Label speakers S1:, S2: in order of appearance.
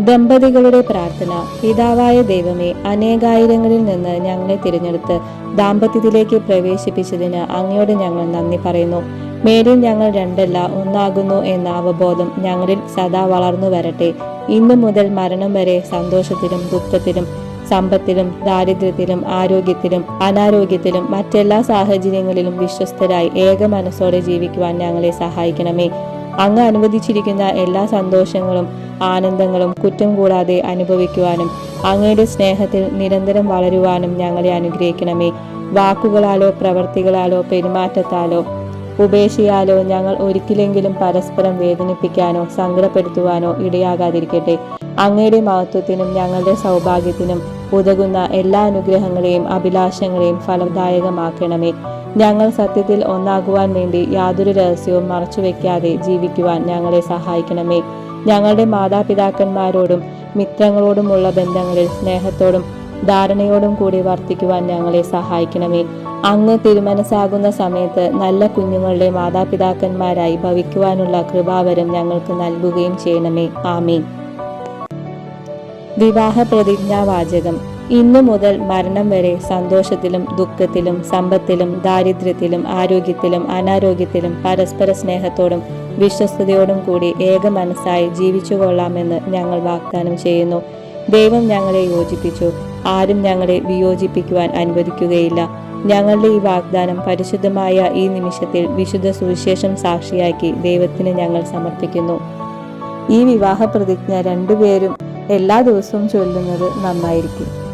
S1: ദമ്പതികളുടെ പ്രാർത്ഥന. പിതാവായ ദൈവമേ അനേകായിരങ്ങളിൽ നിന്ന് ഞങ്ങളെ തിരഞ്ഞെടുത്ത് ദാമ്പത്യത്തിലേക്ക് പ്രവേശിപ്പിച്ചതിന് അങ്ങയോട് ഞങ്ങൾ നന്ദി പറയുന്നു. മേലിൽ ഞങ്ങൾ രണ്ടല്ല ഒന്നാകുന്നു എന്ന അവബോധം ഞങ്ങളിൽ സദാ വളർന്നു വരട്ടെ. ഇന്നു മുതൽ മരണം വരെ സന്തോഷത്തിലും ദുഃഖത്തിലും സമ്പത്തിലും ദാരിദ്ര്യത്തിലും ആരോഗ്യത്തിലും അനാരോഗ്യത്തിലും മറ്റെല്ലാ സാഹചര്യങ്ങളിലും വിശ്വസ്തരായി ഏക മനസ്സോടെ ജീവിക്കുവാൻ ഞങ്ങളെ സഹായിക്കണമേ. അങ്ങ് അനുവദിച്ചിരിക്കുന്ന എല്ലാ സന്തോഷങ്ങളും ആനന്ദങ്ങളും കുറ്റം കൂടാതെ അനുഭവിക്കുവാനും അങ്ങയുടെ സ്നേഹത്തിൽ നിരന്തരം വളരുവാനും ഞങ്ങളെ അനുഗ്രഹിക്കണമേ. വാക്കുകളാലോ പ്രവർത്തികളാലോ പെരുമാറ്റത്താലോ ഉപേക്ഷയാലോ ഞങ്ങൾ ഒരിക്കലെങ്കിലും പരസ്പരം വേദനിപ്പിക്കാനോ സങ്കടപ്പെടുത്തുവാനോ ഇടയാകാതിരിക്കട്ടെ. അങ്ങയുടെ മഹത്വത്തിനും ഞങ്ങളുടെ സൗഭാഗ്യത്തിനും ഉതകുന്ന എല്ലാ അനുഗ്രഹങ്ങളെയും അഭിലാഷങ്ങളെയും ഫലദായകമാക്കണമേ. ഞങ്ങൾ സത്യത്തിൽ ഒന്നാകുവാൻ വേണ്ടി യാതൊരു രഹസ്യവും മറച്ചുവെക്കാതെ ജീവിക്കുവാൻ ഞങ്ങളെ സഹായിക്കണമേ. ഞങ്ങളുടെ മാതാപിതാക്കന്മാരോടും മിത്രങ്ങളോടുമുള്ള ബന്ധങ്ങളിൽ സ്നേഹത്തോടും ധാരണയോടും കൂടി വർത്തിക്കുവാൻ ഞങ്ങളെ സഹായിക്കണമേ. അങ്ങ് തിരുമനസ്സാകുന്ന സമയത്ത് നല്ല കുഞ്ഞുങ്ങളുടെ മാതാപിതാക്കന്മാരായി ഭവിക്കുവാനുള്ള കൃപാവരം ഞങ്ങൾക്ക് നൽകുകയും ചെയ്യണമേ. ആമീൻ. വിവാഹ പ്രതിജ്ഞാവാചകം ഇന്നു മുതൽ മരണം വരെ സന്തോഷത്തിലും ദുഃഖത്തിലും സമ്പത്തിലും ദാരിദ്ര്യത്തിലും ആരോഗ്യത്തിലും അനാരോഗ്യത്തിലും പരസ്പര സ്നേഹത്തോടും വിശ്വസ്തയോടും കൂടി ഏക മനസ്സായി ജീവിച്ചുകൊള്ളാമെന്ന് ഞങ്ങൾ വാഗ്ദാനം ചെയ്യുന്നു. ദൈവം ഞങ്ങളെ യോജിപ്പിച്ചു. ആരും ഞങ്ങളെ വിയോജിപ്പിക്കുവാൻ അനുവദിക്കുകയില്ല. ഞങ്ങളുടെ ഈ വാഗ്ദാനം പരിശുദ്ധമായ ഈ നിമിഷത്തിൽ വിശുദ്ധ സുവിശേഷം സാക്ഷിയാക്കി ദൈവത്തിന് ഞങ്ങൾ സമർപ്പിക്കുന്നു. ഈ വിവാഹ പ്രതിജ്ഞ രണ്ടുപേരും എല്ലാ ദിവസവും ചൊല്ലുന്നത് നന്നായിരിക്കും.